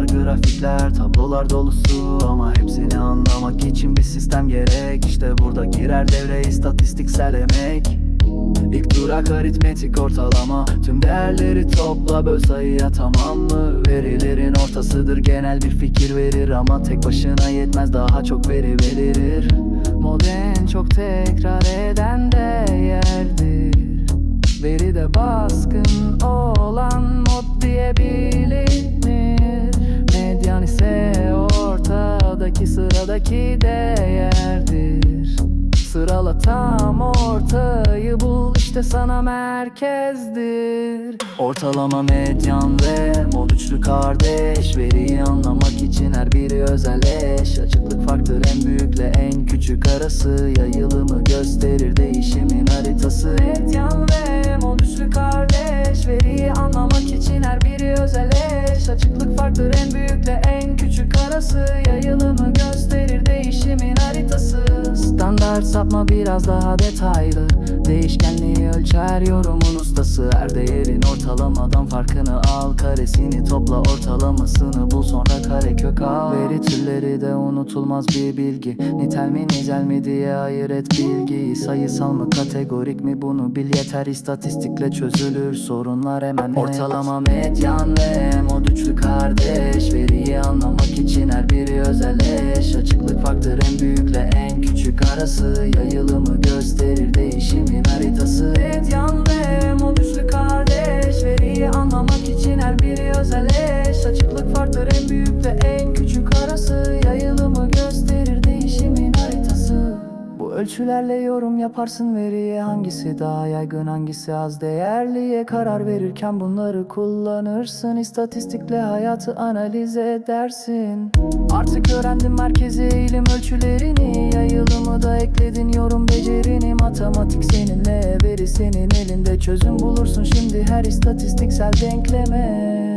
Tablolar, grafikler, tablolar dolusu. Ama hepsini anlamak için bir sistem gerek. İşte burada girer devreye istatistiksel emek. İlk durak aritmetik ortalama. Tüm değerleri topla böl sayıya tamam mı? Verilerin ortasıdır genel bir fikir verir. Ama tek başına yetmez daha çok veri verir Modern çok tekrar sıradaki değerdir. Sırala tam ortayı bul işte sana merkezdir. Ortalama medyan ve mod üçlü kardeş. Veriyi anlamak için her biri özel eş. Açıklık farktır en büyükle en küçük arası. Yayılımı gösterir değişimin haritası. Medyan ve mod üçlü kardeş. Veriyi anlamak için her biri özel eş. Açıklık farktır en büyükle en küçük arası. Yayılımı gösterir değişimin haritası. Standart sapma biraz daha detaylı. Değişkenliği ölçer yorumun ustası. Her değerin ortalamadan farkını al. Karesini topla ortalamasını bul. Sonra kare kök al. Veri türleri de unutulmaz bir bilgi. Nitel mi nicel mi diye ayır bilgiyi. Sayısal mı kategorik mi? Bunu bil yeter. İstatistikle çözülür sorunlar hemen Ortalama medyan ve mod üçlü kardeş. Veriyi anlamak için her biri özel küçük arası Yayılımı ölçülerle yorum yaparsın veriye. Hangisi daha yaygın hangisi az değerliye? Karar verirken bunları kullanırsın. İstatistikle hayatı analiz edersin. Artık öğrendim merkezi eğilim ölçülerini. Yayılımı da ekledin yorum becerini. Matematik seninle veri senin elinde. Çözüm bulursun şimdi her istatistiksel denkleme